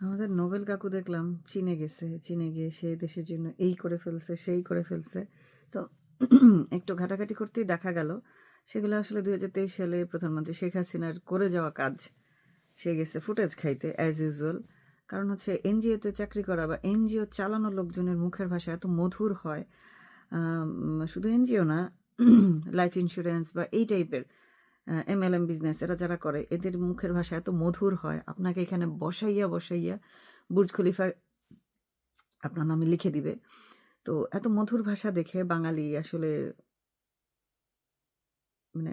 আমাদের নোবেল কাকু দেখলাম, চীনে গেছে, চীনে গিয়ে সে দেশের জন্য এই করে ফেলছে, সেই করে ফেলছে। তো একটু ঘাটাঘাটি করতেই দেখা গেল। সেগুলো আসলে দুই হাজার তেইশ সালে প্রধানমন্ত্রী শেখ হাসিনার করে যাওয়া কাজ। সে গেছে ফুটেজ খাইতে অ্যাজ ইউজুয়াল কারণ হচ্ছে এনজিওতে চাকরি করা বা এনজিও চালানো লোকজনের মুখের ভাষা এত মধুর হয়। শুধু এনজিও না লাইফ ইন্স্যুরেন্স বা এই টাইপের এমএলএম বিজনেস এরা যারা করে, এদের মুখের ভাষা এত মধুর হয়। আপনাকে এখানে বসাইয়া বসাইয়া বুর্জ খলিফা আপনার নামে লিখে দিবে। তো এত মধুর ভাষা দেখে বাঙালি আসলে মানে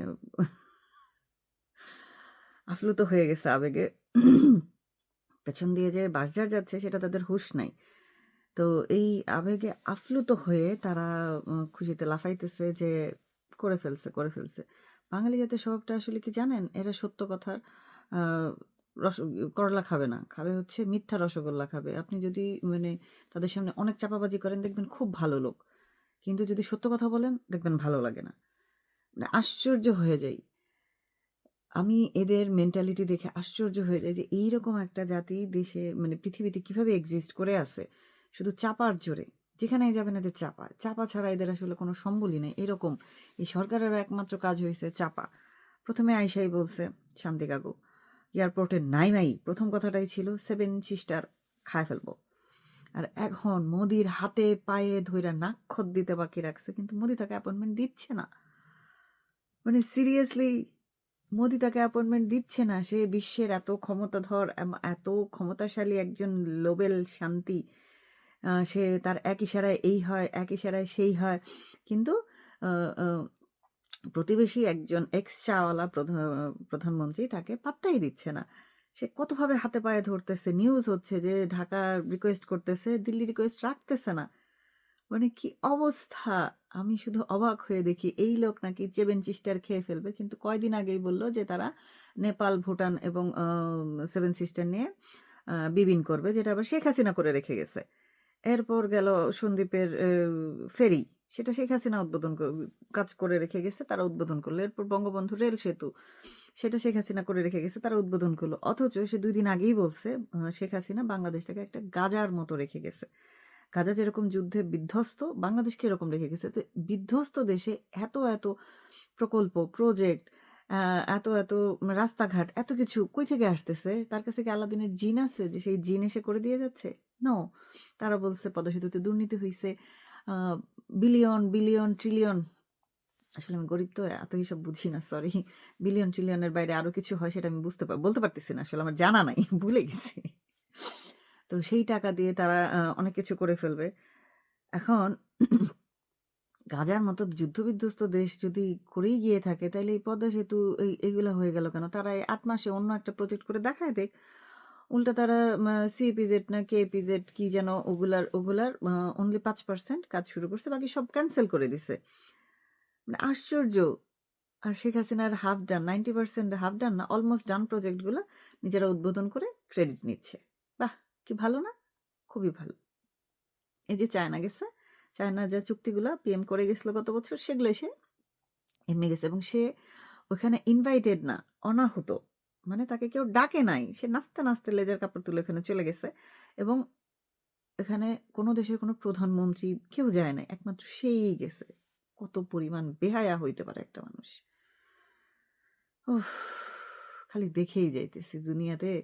আপ্লুত হয়ে গেছে আবেগে। পেছন দিয়ে যে বাসজার যাচ্ছে, সেটা তাদের হুঁশ নাই। তো এই আবেগে আপ্লুত হয়ে তারা খুশিতে লাফাইতেছে যে করে ফেলছে করে ফেলছে। বাঙালি জাতের স্বভাবটা আসলে কি জানেন? এরা সত্য কথার রস, করলা খাবে না। খাবে হচ্ছে মিথ্যা রসগোল্লা খাবে। আপনি যদি মানে তাদের সামনে অনেক চাপাবাজি করেন, দেখবেন খুব ভালো লোক। কিন্তু যদি সত্য কথা বলেন, দেখবেন ভালো লাগে না। মানে আশ্চর্য হয়ে যাই। আমি এদের মেন্টালিটি দেখে আশ্চর্য হয়ে যাই যে, এইরকম একটা জাতি দেশে মানে পৃথিবীতে কীভাবে এক্সিস্ট করে আছে? শুধু চাপার জোরে। যেখানেই যাবেন এদের চাপা। চাপা ছাড়া এদের আসলে কোনো সম্বলই নেই। এরকম। এই সরকারেরও একমাত্র কাজ হয়েছে চাপা। প্রথমে আইসাই বলছে, শান্তি কাকু, এয়ারপোর্টে নাই নাই প্রথম কথাটাই ছিল, সেভেন সিস্টার খায় ফেলব। আর এখন মোদির হাতে পায়ে ধইরা নাক্ষত দিতে বাকি রাখছে, কিন্তু মোদি তাকে অ্যাপয়েন্টমেন্ট দিচ্ছে না। মানে সিরিয়াসলি মোদি তাকে অ্যাপয়েন্টমেন্ট দিচ্ছে না। সে বিশ্বের এত ক্ষমতাধর এত ক্ষমতাশালী একজন লোবেল শান্তি সে তার এক ইশারায় এই হয় এক ইশারায় সেই হয়। কিন্তু প্রতিবেশী একজন এক্স চাওয়ালা প্রধা- প্রধানমন্ত্রী তাকে পাত্তাই দিচ্ছে না। সে কতভাবে হাতে পায়ে ধরতেছে নিউজ হচ্ছে যে ঢাকা রিকোয়েস্ট করতেছে, দিল্লি রিকোয়েস্ট রাখতেছে না। মানে কি অবস্থা? আমি শুধু অবাক হয়ে দেখি, এই লোক নাকি চেবেন চিস্টার খেয়ে ফেলবে। কিন্তু কয়দিন আগেই বলল যে তারা নেপাল, ভুটান এবং সেভেন সিস্টার নিয়ে বিবিন করবে, যেটা আবার শেখ হাসিনা করে রেখে গেছে। এরপর গেল সন্দীপের ফেরি। সেটা শেখ হাসিনা উদ্বোধন কাজ করে রেখে গেছে, তারা উদ্বোধন করল। এরপর বঙ্গবন্ধু রেল সেতু, সেটা শেখ হাসিনা করে রেখে গেছে, তারা উদ্বোধন করল। অথচ সে দুই দিন আগেই বলছে শেখ হাসিনা বাংলাদেশটাকে একটা গাজার মতো রেখে গেছে। গাজা যেরকম যুদ্ধে বিধ্বস্ত, বাংলাদেশকে এরকম রেখে গেছে। তো বিধ্বস্ত দেশে এত এত প্রকল্প, প্রজেক্ট এত এত রাস্তাঘাট, এত কিছু কই থেকে আসতেছে? তার কাছে কি আলাদিনের জিন আছে যে সেই জিন এসে করে দিয়ে যাচ্ছে? নো তারা বলছে পদসেতুতে দুর্নীতি হয়েছে বিলিয়ন বিলিয়ন, ট্রিলিয়ন। আসলে আমি গরিব তো, এত হিসাব বুঝি না সরি বিলিয়ন, ট্রিলিয়নের বাইরে আরও কিছু হয় সেটা আমি বুঝতে পার বলতে পারতেছি না, আসলে আমার জানা নাই, ভুলে গেছি। তো সেই টাকা দিয়ে তারা অনেক কিছু করে ফেলবে। এখন গাজার মতো যুদ্ধবিধ্বস্ত দেশ যদি করেই গিয়ে থাকে তাহলে এই পদ্মা সেতু, এই, এগুলো হয়ে গেল কেন? তারা আট মাসে অন্য একটা প্রজেক্ট করে দেখায় দেখ। উল্টা তারা সিপিজেড না কেপিজেড কি যেন ওগুলার ওগুলার অনলি পাঁচ পার্সেন্ট কাজ শুরু করছে, বাকি সব ক্যান্সেল করে দিছে। মানে আশ্চর্য। আর শেখ হাসিনার half done ninety percent half done না অলমোস্ট ডান প্রজেক্টগুলো নিজেরা উদ্বোধন করে ক্রেডিট নিচ্ছে। বাহ, কি ভালো না? খুবই ভালো। এই যে চায়না গেছে চায়না যা চুক্তিগুলো পিএম করে গেছিল গত বছর, সেগুলো এসে এমনি গেছে এবং সে ওখানে ইনভাইটেড না, অনাহুত। মানে তাকে কেউ ডাকে নাই। সে নাচতে নাচতে লেজার কাপড় তুলে ওখানে চলে গেছে এবং এখানে কোনো দেশের কোনো প্রধানমন্ত্রী কেউ যায় না একমাত্র সেই গেছে। কত পরিমাণ বেহায়া হইতে পারে একটা মানুষ। খালি দেখেই যাইতেছি। দুনিয়াতে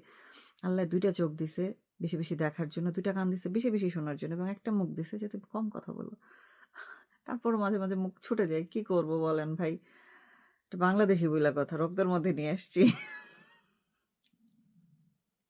আল্লাহ দুইটা চোখ দিছে বেশি বেশি দেখার জন্য, দুইটা কান দিছে বেশি বেশি শোনার জন্য এবং একটা মুখ দিছে যাতে কম কথা বলো। তারপর মাঝে মাঝে মুখ ছুটে যায়। কি করব বলেন ভাই? বাংলাদেশি বইলা কথা, রক্তের মধ্যে নিয়ে আসছি।